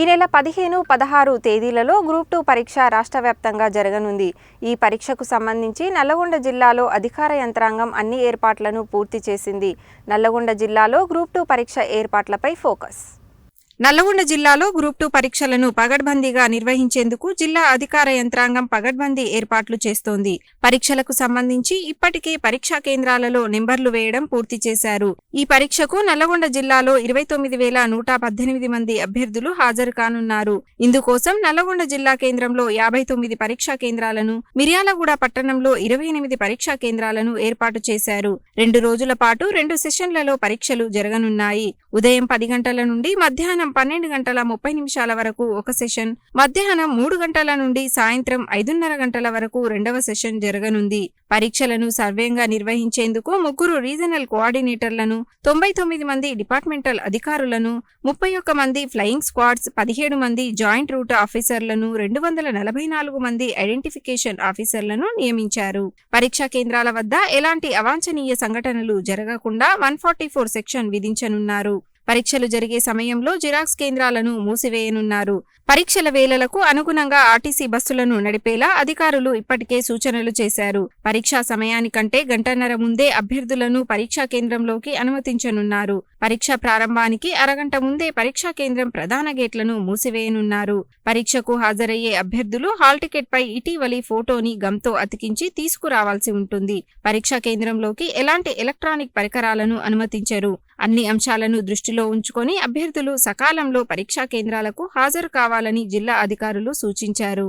ఈ నెల పదిహేను పదహారు తేదీలలో గ్రూప్ టూ పరీక్ష రాష్ట్ర వ్యాప్తంగా జరగనుంది. ఈ పరీక్షకు సంబంధించి నల్లగొండ జిల్లాలో అధికార యంత్రాంగం అన్ని ఏర్పాట్లను పూర్తి చేసింది. నల్లగొండ జిల్లాలో గ్రూప్ టూ పరీక్ష ఏర్పాట్లపై ఫోకస్. నల్లగొండ జిల్లాలో గ్రూప్ టూ పరీక్షలను పగడ్బందీగా నిర్వహించేందుకు జిల్లా అధికార యంత్రాంగం పగడ్బందీ ఏర్పాట్లు చేస్తోంది. పరీక్షలకు సంబంధించి ఇప్పటికే పరీక్షా కేంద్రాలలో నెంబర్లు వేయడం పూర్తి చేశారు. ఈ పరీక్షకు నల్లగొండ జిల్లాలో ఇరవై తొమ్మిది వేల నూట పద్దెనిమిది మంది అభ్యర్థులు హాజరు కానున్నారు. ఇందుకోసం నల్లగొండ జిల్లా కేంద్రంలో యాభై తొమ్మిది పరీక్షా కేంద్రాలను మిర్యాలగూడ పట్టణంలో ఇరవై ఎనిమిది పరీక్షా కేంద్రాలను ఏర్పాటు చేశారు. రెండు రోజుల పాటు రెండు సెషన్లలో పరీక్షలు జరగనున్నాయి. ఉదయం పది గంటల నుండి మధ్యాహ్నం పన్నెండు గంటల ముప్పై నిమిషాల వరకు ఒక సెషన్ మధ్యాహ్నం మూడు గంటల నుండి సాయంత్రం ఐదున్నర గంటల వరకు రెండవ సెషన్ జరగనుంది. పరీక్షలను సర్వేంగా నిర్వహించేందుకు ముగ్గురు రీజనల్ కోఆర్డినేటర్లను తొంభై తొమ్మిది మంది డిపార్ట్మెంటల్ అధికారులను ముప్పై ఒక్క మంది ఫ్లయింగ్ స్క్వాడ్స్ పదిహేడు మంది జాయింట్ రూట్ ఆఫీసర్లను రెండు వందల నలభై నాలుగు మంది ఐడెంటిఫికేషన్ ఆఫీసర్లను నియమించారు. పరీక్షా కేంద్రాల వద్ద ఎలాంటి అవాంఛనీయ సంఘటనలు జరగకుండా వన్ ఫార్టీ ఫోర్ సెక్షన్ విధించనున్నారు. పరీక్షలు జరిగే సమయంలో జిరాక్స్ కేంద్రాలను మూసివేయనున్నారు. పరీక్షల వేళలకు అనుగుణంగా ఆర్టీసీ బస్సులను నడిపేలా అధికారులు ఇప్పటికే సూచనలు చేశారు. పరీక్షా సమయానికంటే గంటన్నర ముందే అభ్యర్థులను పరీక్షా కేంద్రంలోకి అనుమతించనున్నారు. పరీక్ష ప్రారంభానికి అరగంట ముందే పరీక్షా కేంద్రం ప్రధాన గేట్లను మూసివేయనున్నారు. పరీక్షకు హాజరయ్యే అభ్యర్థులు హాల్ టికెట్ పై ఇటీవలి ఫోటోని గమ్తో అతికించి తీసుకురావాల్సి ఉంటుంది. పరీక్షా కేంద్రంలోకి ఎలాంటి ఎలక్ట్రానిక్ పరికరాలను అనుమతించరు. అన్ని అంశాలను దృష్టిలో ఉంచుకొని అభ్యర్థులు సకాలంలో పరీక్షా కేంద్రాలకు హాజరు కావాలని జిల్లా అధికారులు సూచించారు.